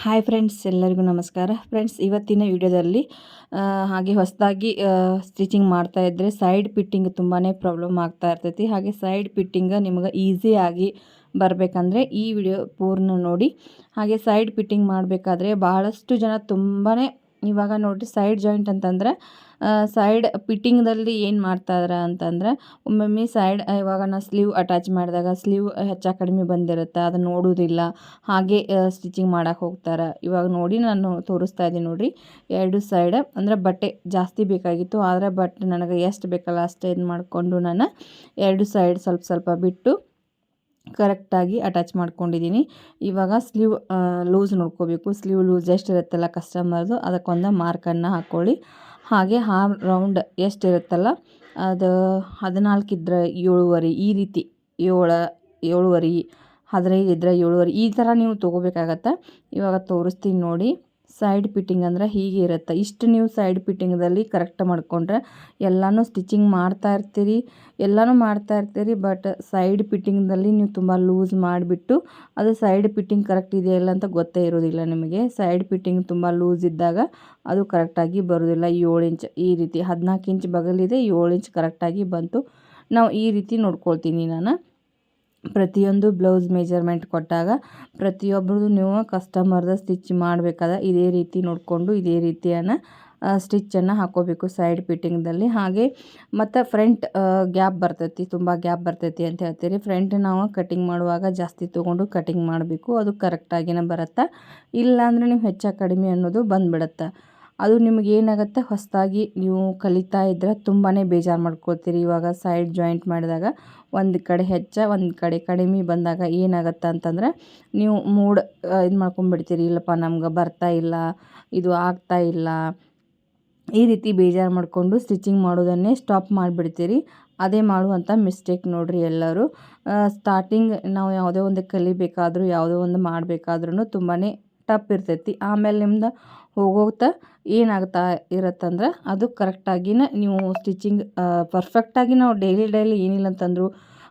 Hi friends ಎಲ್ಲರಿಗೂ ನಮಸ್ಕಾರ. Friends ಇವತ್ತಿನ ವಿಡಿಯೋದಲ್ಲಿ ಹಾಗೆ ಹೊಸದಾಗಿ ಸ್ಟಿಚಿಂಗ್ ಮಾಡ್ತಾ ಇದ್ದರೆ ಸೈಡ್ ಪಿಟ್ಟಿಂಗ್ ತುಂಬಾ ಪ್ರಾಬ್ಲಮ್ ಆಗ್ತಾ ಇರ್ತೈತಿ. ಹಾಗೆ ಸೈಡ್ ಪಿಟ್ಟಿಂಗ್ ನಿಮಗೆ ಈಸಿಯಾಗಿ ಬರಬೇಕಂದ್ರೆ ಈ ವಿಡಿಯೋ ಪೂರ್ಣ ನೋಡಿ. ಹಾಗೆ ಸೈಡ್ ಪಿಟ್ಟಿಂಗ್ ಮಾಡಬೇಕಾದ್ರೆ ಬಹಳಷ್ಟು ಜನ ತುಂಬಾ ಇವಾಗ ನೋಡಿರಿ ಸೈಡ್ ಜಾಯಿಂಟ್ ಅಂತಂದ್ರೆ ಸೈಡ್ ಪಿಟ್ಟಿಂಗ್ದಲ್ಲಿ ಏನು ಮಾಡ್ತಾಯಿದ್ರೆ ಅಂತಂದರೆ, ಒಮ್ಮೊಮ್ಮೆ ಸೈಡ್ ಇವಾಗ ನಾವು ಸ್ಲೀವ್ ಅಟ್ಯಾಚ್ ಮಾಡಿದಾಗ ಸ್ಲೀವ್ ಹೆಚ್ಚು ಕಡಿಮೆ ಬಂದಿರುತ್ತೆ, ಅದನ್ನು ನೋಡೋದಿಲ್ಲ. ಹಾಗೆ ಸ್ಟಿಚಿಂಗ್ ಮಾಡೋಕೆ ಹೋಗ್ತಾರೆ. ಇವಾಗ ನೋಡಿ ನಾನು ತೋರಿಸ್ತಾ ಇದ್ದೀನಿ ನೋಡಿರಿ, ಎರಡು ಸೈಡ್ ಅಂದರೆ ಬಟ್ಟೆ ಜಾಸ್ತಿ ಬೇಕಾಗಿತ್ತು, ಆದರೆ ಬಟ್ ನನಗೆ ಎಷ್ಟು ಬೇಕಲ್ಲ ಅಷ್ಟೇ ಇದು ಮಾಡಿಕೊಂಡು ನಾನು ಎರಡು ಸೈಡ್ ಸ್ವಲ್ಪ ಸ್ವಲ್ಪ ಬಿಟ್ಟು ಕರೆಕ್ಟಾಗಿ ಅಟ್ಯಾಚ್ ಮಾಡ್ಕೊಂಡಿದ್ದೀನಿ. ಇವಾಗ ಸ್ಲೀವ್ ಲೂಸ್ ನೋಡ್ಕೋಬೇಕು. ಸ್ಲೀವ್ ಲೂಸ್ ಎಷ್ಟಿರುತ್ತಲ್ಲ ಕಸ್ಟಮರ್ದು, ಅದಕ್ಕೊಂದು ಮಾರ್ಕನ್ನು ಹಾಕ್ಕೊಳ್ಳಿ ಹಾಗೆ ಹಾಮ್ ರೌಂಡ್ ಎಷ್ಟಿರುತ್ತಲ್ಲ, ಅದು ಹದಿನಾಲ್ಕು ಇದ್ದರೆ ಏಳುವರೆ, ಈ ರೀತಿ ಏಳು, ಏಳುವರೆ ಹದಿನೈದು ಇದ್ದರೆ ಏಳುವರೆ, ಈ ಥರ ನೀವು ತೊಗೋಬೇಕಾಗತ್ತೆ. ಇವಾಗ ತೋರಿಸ್ತೀನಿ ನೋಡಿ. ಸೈಡ್ ಪಿಟ್ಟಿಂಗ್ ಅಂದರೆ ಹೀಗೆ ಇರುತ್ತೆ. ಇಷ್ಟು ನೀವು ಸೈಡ್ ಪಿಟ್ಟಿಂಗ್ದಲ್ಲಿ ಕರೆಕ್ಟ್ ಮಾಡಿಕೊಂಡ್ರೆ ಎಲ್ಲನೂ ಸ್ಟಿಚಿಂಗ್ ಮಾಡ್ತಾ ಇರ್ತೀರಿ, ಎಲ್ಲನೂ ಮಾಡ್ತಾ ಇರ್ತೀರಿ ಬಟ್ ಸೈಡ್ ಪಿಟ್ಟಿಂಗ್ದಲ್ಲಿ ನೀವು ತುಂಬ ಲೂಸ್ ಮಾಡಿಬಿಟ್ಟು ಅದು ಸೈಡ್ ಪಿಟ್ಟಿಂಗ್ ಕರೆಕ್ಟ್ ಇದೆಯಲ್ಲ ಅಂತ ಗೊತ್ತೇ ಇರೋದಿಲ್ಲ ನಿಮಗೆ. ಸೈಡ್ ಪಿಟ್ಟಿಂಗ್ ತುಂಬ ಲೂಸ್ ಇದ್ದಾಗ ಅದು ಕರೆಕ್ಟಾಗಿ ಬರೋದಿಲ್ಲ ಏಳು ಇಂಚ್ ಈ ರೀತಿ ಹದಿನಾಲ್ಕು ಇಂಚ್ ಬಗಲಿದೆ, ಏಳು ಇಂಚ್ ಕರೆಕ್ಟಾಗಿ ಬಂತು. ನಾವು ಈ ರೀತಿ ನೋಡ್ಕೊಳ್ತೀನಿ ನಾನು. ಪ್ರತಿಯೊಂದು ಬ್ಲೌಸ್ ಮೆಜರ್ಮೆಂಟ್ ಕೊಟ್ಟಾಗ ಪ್ರತಿಯೊಬ್ಬರದು ನೀವು ಕಸ್ಟಮರ್ದ ಸ್ಟಿಚ್ ಮಾಡಬೇಕಾದ್ರೆ ಇದೇ ರೀತಿ ನೋಡಿಕೊಂಡು ಇದೇ ರೀತಿಯನ್ನು ಸ್ಟಿಚ್ಚನ್ನು ಹಾಕೋಬೇಕು ಸೈಡ್ ಫಿಟ್ಟಿಂಗ್ದಲ್ಲಿ ಹಾಗೆ ಮತ್ತು ಫ್ರಂಟ್ ಗ್ಯಾಪ್ ಬರ್ತೈತಿ, ತುಂಬ ಗ್ಯಾಪ್ ಬರ್ತೈತಿ ಅಂತ ಹೇಳ್ತೀರಿ. ಫ್ರಂಟ್ ನಾವು ಕಟಿಂಗ್ ಮಾಡುವಾಗ ಜಾಸ್ತಿ ತೊಗೊಂಡು ಕಟಿಂಗ್ ಮಾಡಬೇಕು. ಅದು ಕರೆಕ್ಟಾಗಿನೇ ಬರುತ್ತೆ? ಇಲ್ಲಾಂದರೆ ನೀವು ಹೆಚ್ಚು ಕಡಿಮೆ ಅನ್ನೋದು ಬಂದುಬಿಡತ್ತೆ? ಅದು ನಿಮಗೆ ಏನಾಗುತ್ತೆ? ಹೊಸದಾಗಿ ನೀವು ಕಲಿತಾ ಇದ್ದರೆ ತುಂಬಾ ಬೇಜಾರು ಮಾಡ್ಕೊಳ್ತೀರಿ. ಇವಾಗ ಸೈಡ್ ಜಾಯಿಂಟ್ ಮಾಡಿದಾಗ ಒಂದು ಕಡೆ ಹೆಚ್ಚ, ಒಂದು ಕಡೆ ಕಡಿಮೆ ಬಂದಾಗ ಏನಾಗುತ್ತೆ ಅಂತಂದರೆ ನೀವು ಮೂಡ್ ಇದು ಮಾಡ್ಕೊಂಬಿಡ್ತೀರಿ ಇಲ್ಲಪ್ಪ, ನಮ್ಗೆ ಬರ್ತಾ ಇಲ್ಲ, ಇದು ಆಗ್ತಾ ಇಲ್ಲ. ಈ ರೀತಿ ಬೇಜಾರು ಮಾಡಿಕೊಂಡು ಸ್ಟಿಚಿಂಗ್ ಮಾಡೋದನ್ನೇ ಸ್ಟಾಪ್ ಮಾಡಿಬಿಡ್ತೀರಿ. ಅದೇ ಮಾಡುವಂಥ ಮಿಸ್ಟೇಕ್ ನೋಡಿರಿ ಎಲ್ಲರೂ. ಸ್ಟಾರ್ಟಿಂಗ್ ನಾವು ಯಾವುದೇ ಒಂದು ಕಲಿಬೇಕಾದರೂ, ಯಾವುದೋ ಒಂದು ಮಾಡಬೇಕಾದ್ರೂ ತುಂಬಾ ಟಪ್ ಇರ್ತೈತಿ. ಆಮೇಲೆ ನಿಮ್ದು ಹೋಗೋಗ್ತಾ ಏನಾಗ್ತಾ ಇರತ್ತಂದ್ರೆ ಅದು ಕರೆಕ್ಟಾಗಿನ ನೀವು ಸ್ಟಿಚಿಂಗ್ ಪರ್ಫೆಕ್ಟಾಗಿ ನಾವು ಡೈಲಿ ಡೈಲಿ ಏನಿಲ್ಲ ಅಂತಂದ್ರು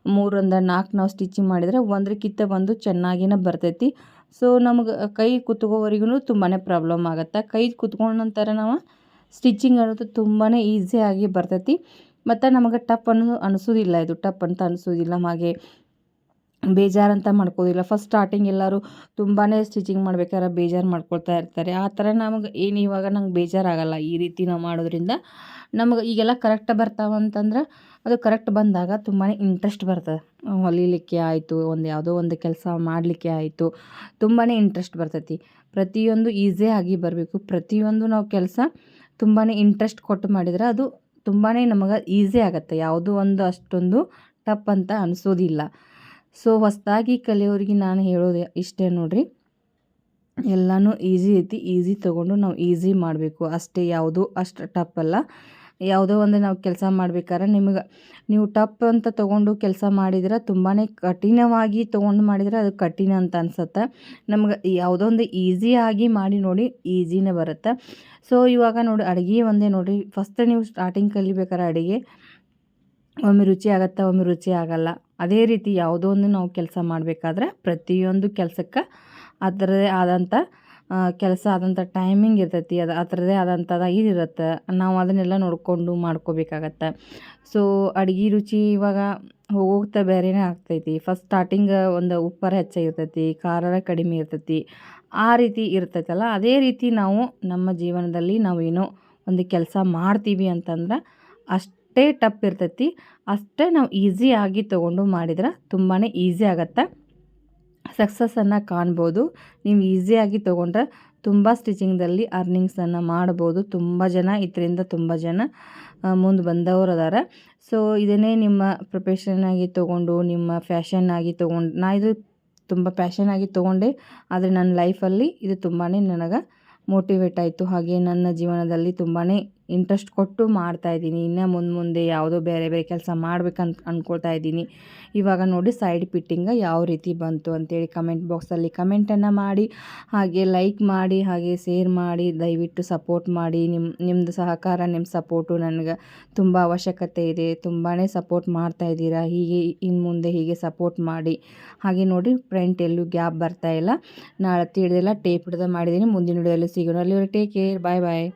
ಮೂರರಿಂದ ನಾಲ್ಕು ನಾವು ಸ್ಟಿಚಿಂಗ್ ಮಾಡಿದರೆ ಒಂದಕ್ಕಿಂತ ಒಂದು ಚೆನ್ನಾಗಿನೇ ಬರ್ತೈತಿ. ಸೊ ನಮಗೆ ಕೈ ಕುತ್ಕೋವರೆಗೂ ತುಂಬಾ ಪ್ರಾಬ್ಲಮ್ ಆಗುತ್ತೆ. ಕೈ ಕುತ್ಕೊಂಡ ನಂತರ ನಾವು ಸ್ಟಿಚಿಂಗ್ ಅನ್ನೋದು ತುಂಬಾ ಈಸಿಯಾಗಿ ಬರ್ತೈತಿ. ಮತ್ತು ನಮಗೆ ಟಪ್ ಅನ್ನೋದು ಅನಿಸೋದಿಲ್ಲ ಇದು. ಟಪ್ ಅಂತ ಅನಿಸೋದಿಲ್ಲ ಹಾಗೆ. ಬೇಜಾರಂತ ಮಾಡ್ಕೋದಿಲ್ಲ. ಫಸ್ಟ್ ಸ್ಟಾರ್ಟಿಂಗ್ ಎಲ್ಲರೂ ತುಂಬಾ ಸ್ಟಿಚಿಂಗ್ ಮಾಡ್ಬೇಕಾದ್ರೆ ಬೇಜಾರು ಮಾಡ್ಕೊಳ್ತಾ ಇರ್ತಾರೆ. ಆ ಥರ ನಮಗೆ ಏನು ಇವಾಗ ನಂಗೆ ಬೇಜಾರಾಗಲ್ಲ ಈ ರೀತಿ ನಾವು ಮಾಡೋದ್ರಿಂದ ನಮಗೆ ಈಗೆಲ್ಲ ಕರೆಕ್ಟ್ ಬರ್ತಾವಂತಂದ್ರೆ ಅದು ಕರೆಕ್ಟ್ ಬಂದಾಗ ತುಂಬಾ ಇಂಟ್ರೆಸ್ಟ್ ಬರ್ತದೆ. ಹೊಲಿಲಿಕ್ಕೆ ಆಯಿತು, ಒಂದು ಯಾವುದೋ ಒಂದು ಕೆಲಸ ಮಾಡಲಿಕ್ಕೆ ಆಯಿತು ತುಂಬಾ ಇಂಟ್ರೆಸ್ಟ್ ಬರ್ತೈತಿ. ಪ್ರತಿಯೊಂದು ಈಸಿಯಾಗಿ ಬರಬೇಕು. ಪ್ರತಿಯೊಂದು ನಾವು ಕೆಲಸ ತುಂಬಾ ಇಂಟ್ರೆಸ್ಟ್ ಕೊಟ್ಟು ಮಾಡಿದ್ರೆ ಅದು ತುಂಬಾ ನಮಗೆ ಈಸಿ ಆಗುತ್ತೆ. ಯಾವುದೂ ಒಂದು ಅಷ್ಟೊಂದು ಟಪ್ ಅಂತ ಅನಿಸೋದಿಲ್ಲ. ಸೊ ಹೊಸದಾಗಿ ಕಲಿಯೋರಿಗೆ ನಾನು ಹೇಳೋದು ಇಷ್ಟೇ ನೋಡಿರಿ. ಎಲ್ಲನೂ ಈಸಿ ಐತಿ, ಈಸಿ ತೊಗೊಂಡು ನಾವು ಈಸಿ ಮಾಡಬೇಕು. ಅಷ್ಟೇ ಯಾವುದು ಅಷ್ಟು ಟಪ್ ಅಲ್ಲ. ಯಾವುದೋ ಒಂದು ನಾವು ಕೆಲಸ ಮಾಡ್ಬೇಕಾದ್ರೆ ನಿಮಗೆ, ನೀವು ಟಪ್ ಅಂತ ತೊಗೊಂಡು ಕೆಲಸ ಮಾಡಿದ್ರೆ ತುಂಬಾ ಕಠಿಣವಾಗಿ ತೊಗೊಂಡು ಮಾಡಿದರೆ ಅದು ಕಠಿಣ ಅಂತ ಅನ್ಸುತ್ತೆ. ನಮ್ಗೆ ಯಾವುದೋ ಒಂದು ಈಸಿಯಾಗಿ ಮಾಡಿ ನೋಡಿ ಈಸಿನೇ ಬರುತ್ತೆ. ಸೊ ಇವಾಗ ನೋಡಿ ಅಡುಗೆ ಒಂದೇ ನೋಡಿರಿ. ಫಸ್ಟ್ ನೀವು ಸ್ಟಾರ್ಟಿಂಗ್ ಕಲಿಬೇಕಾದ್ರೆ ಅಡುಗೆ, ಒಮ್ಮೆ ರುಚಿ ಆಗುತ್ತೆ, ಒಮ್ಮೆ ರುಚಿ ಆಗಲ್ಲ. ಅದೇ ರೀತಿ ಯಾವುದೋ ಒಂದು ನಾವು ಕೆಲಸ ಮಾಡಬೇಕಾದ್ರೆ ಪ್ರತಿಯೊಂದು ಕೆಲಸಕ್ಕೆ ಅದರದೇ ಆದಂಥ ಕೆಲಸ ಆದಂಥ ಟೈಮಿಂಗ್ ಇರ್ತೈತಿ. ಅದು ಆ ಆದಂಥ ಆದಂಥದ್ದು ಇದಿರುತ್ತೆ ನಾವು ಅದನ್ನೆಲ್ಲ ನೋಡಿಕೊಂಡು ಮಾಡ್ಕೋಬೇಕಾಗತ್ತೆ. ಸೊ ಅಡುಗೆ ರುಚಿ ಇವಾಗ ಹೋಗ್ತಾ ಬೇರೆನೇ ಆಗ್ತೈತಿ. ಫಸ್ಟ್ ಸ್ಟಾರ್ಟಿಂಗ್ ಒಂದು ಉಪ್ಪರ ಹೆಚ್ಚಾಗಿರ್ತೈತಿ ಖಾರ ಕಡಿಮೆ ಇರ್ತೈತಿ. ಆ ರೀತಿ ಇರ್ತೈತಲ್ಲ. ಅದೇ ರೀತಿ ನಾವು ನಮ್ಮ ಜೀವನದಲ್ಲಿ ನಾವು ಏನೋ ಒಂದು ಕೆಲಸ ಮಾಡ್ತೀವಿ ಅಂತಂದ್ರೆ ಅಷ್ಟೇ ಟಪ್ ಇರ್ತೈತಿ. ಅಷ್ಟೇ ನಾವು ಈಸಿಯಾಗಿ ತೊಗೊಂಡು ಮಾಡಿದ್ರೆ ತುಂಬಾ ಈಸಿ ಆಗುತ್ತೆ. ಸಕ್ಸಸ್ಸನ್ನು ಕಾಣ್ಬೋದು. ನೀವು ಈಸಿಯಾಗಿ ತೊಗೊಂಡ್ರೆ ತುಂಬ ಸ್ಟಿಚಿಂಗ್ದಲ್ಲಿ ಅರ್ನಿಂಗ್ಸನ್ನು ಮಾಡ್ಬೋದು. ತುಂಬ ಜನ, ಇದರಿಂದ ತುಂಬ ಜನ ಮುಂದೆ ಬಂದವರು ಅದಾರ. ಸೊ ಇದನ್ನೇ ನಿಮ್ಮ ಪ್ರೊಫೆಷನ್ನಾಗಿ ತೊಗೊಂಡು, ನಿಮ್ಮ ಫ್ಯಾಷನ್ನಾಗಿ ತೊಗೊಂಡು, ನಾ ಇದು ತುಂಬ ಪ್ಯಾಷನಾಗಿ ತೊಗೊಂಡೆ, ಆದರೆ ನನ್ನ ಲೈಫಲ್ಲಿ ಇದು ತುಂಬಾ ನನಗೆ ಮೋಟಿವೇಟ್ ಆಯಿತು. ಹಾಗೆ ನನ್ನ ಜೀವನದಲ್ಲಿ ತುಂಬಾ ಇಂಟ್ರೆಸ್ಟ್ ಕೊಟ್ಟು ಮಾಡ್ತಾ ಇದ್ದೀನಿ. ಇನ್ನೇ ಮುಂದೆ ಮುಂದೆ ಯಾವುದೋ ಬೇರೆ ಬೇರೆ ಕೆಲಸ ಮಾಡ್ಬೇಕಂತ ಅಂದ್ಕೊಳ್ತಾ ಇದ್ದೀನಿ. ಇವಾಗ ನೋಡಿ ಸೈಡ್ ಫಿಟ್ಟಿಂಗ್ ಯಾವ ರೀತಿ ಬಂತು ಅಂತೇಳಿ ಕಮೆಂಟ್ ಬಾಕ್ಸಲ್ಲಿ ಕಮೆಂಟನ್ನು ಮಾಡಿ, ಹಾಗೆ ಲೈಕ್ ಮಾಡಿ, ಹಾಗೆ ಶೇರ್ ಮಾಡಿ, ದಯವಿಟ್ಟು ಸಪೋರ್ಟ್ ಮಾಡಿ. ನಿಮ್ಮ ನಿಮ್ಮದು ಸಹಕಾರ ನಿಮ್ಮ ಸಪೋರ್ಟು ನನಗೆ ತುಂಬ ಅವಶ್ಯಕತೆ ಇದೆ. ತುಂಬಾ ಸಪೋರ್ಟ್ ಮಾಡ್ತಾ ಇದ್ದೀರಾ. ಹೀಗೆ ಇನ್ನು ಮುಂದೆ ಹೀಗೆ ಸಪೋರ್ಟ್ ಮಾಡಿ. ಹಾಗೆ ನೋಡಿ ಫ್ರಂಟ್ ಎಲ್ಲೂ ಗ್ಯಾಪ್ ಬರ್ತಾ ಇಲ್ಲ. ನಾಳೆ ತಿಳಿದೆಲ್ಲ ಟೇಪ್ ಹಿಡ್ದು ಮಾಡಿದ್ದೀನಿ. ಮುಂದಿನ ವಿಡಿಯೋದಲ್ಲಿ ಸಿಗೋಣ. ಅಲ್ಲಿ ಟೇಕ್ ಕೇರ್ ಬಾಯ್ ಬಾಯ್